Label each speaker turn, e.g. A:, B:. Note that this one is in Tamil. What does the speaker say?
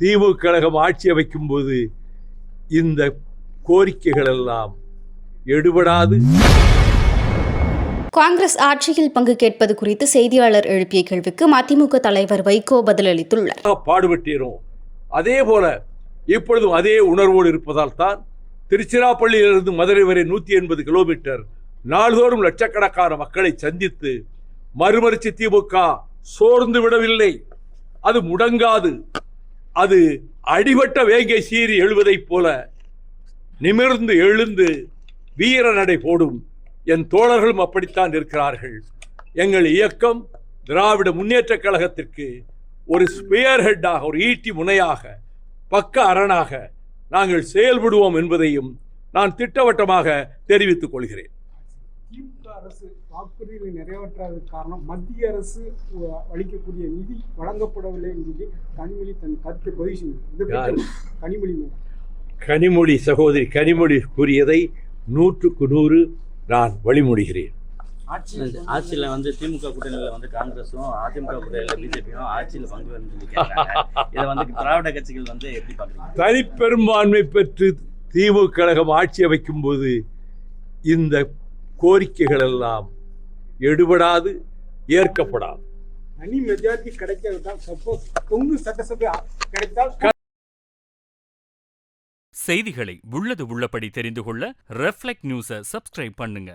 A: திமுக கழகம் ஆட்சி அமைக்கும் போது இந்த கோரிக்கைகள் எல்லாம் எடுபடாது.
B: காங்கிரஸ் ஆட்சியில் பங்கு கேட்பது குறித்து செய்தியாளர் எழுப்பிய கேள்விக்கு மதிமுக தலைவர் வைகோ பதிலளித்துள்ளார்.
A: பாடுபட்டீரும் அதே போல இப்பொழுதும் அதே உணர்வோடு இருப்பதால் தான் திருச்சிராப்பள்ளியிலிருந்து மதுரை வரை நூற்றி எண்பது கிலோமீட்டர் நாள்தோறும் லட்சக்கணக்கான மக்களை சந்தித்து மறுமறிச்சு திமுக சோர்ந்து விடவில்லை. அது முடங்காது. அது அடிபட்ட வேங்கை சீறி எழுவதைப் போல நிமிர்ந்து எழுந்து வீர நடை போடும். என் தோழர்களும் அப்படித்தான் இருக்கிறார்கள். எங்கள் இயக்கம் திராவிட முன்னேற்றக் கழகத்திற்கு ஒரு ஸ்பியர் ஹெட்டாக ஒரு ஈட்டி முனையாக பக்க அரணாக நாங்கள் செயல்படுவோம் என்பதையும் நான் திட்டவட்டமாக தெரிவித்துக் கொள்கிறேன்.
C: திமுக அரசு வாக்குறுதிகளை நிறைவேற்றாததுக்கு காரணம் மத்திய அரசு அளிக்கக்கூடிய நிதி வழங்கப்படவில்லை என்று கனிமொழி தன் கருத்தை பதிவு கனிமொழி
A: கனிமொழி சகோதரி கனிமொழி கூறியதை நூற்றுக்கு நூறு நான் வழிமொழிகிறேன்
D: ஆட்சியில் வந்து திமுக கூட்டணியில் வந்து காங்கிரஸும் அதிமுக கூட்டணியில் பிஜேபியும் ஆட்சியில் பங்கு வேணும்னு சொல்லி கேட்குறாங்க இதை வந்து திராவிட கட்சிகள் வந்து எப்படி பார்க்குறீங்க
A: தனிப்பெரும்பான்மை பெற்று திமுக கழகம் ஆட்சி அமைக்கும் போது இந்த கோரிக்கைகள் எல்லாம் எடுபடாது ஏற்கப்படாது.
C: தனி மெஜாரிட்டி கிடைக்காவிட்டால் சப்போஸ் தொங்கு சட்டசபை கிடைத்தால்
E: செய்திகளை உள்ளது உள்ளபடி தெரிந்து கொள்ள ரெஃப்ளெக்ட் நியூஸை சப்ஸ்கிரைப் பண்ணுங்க.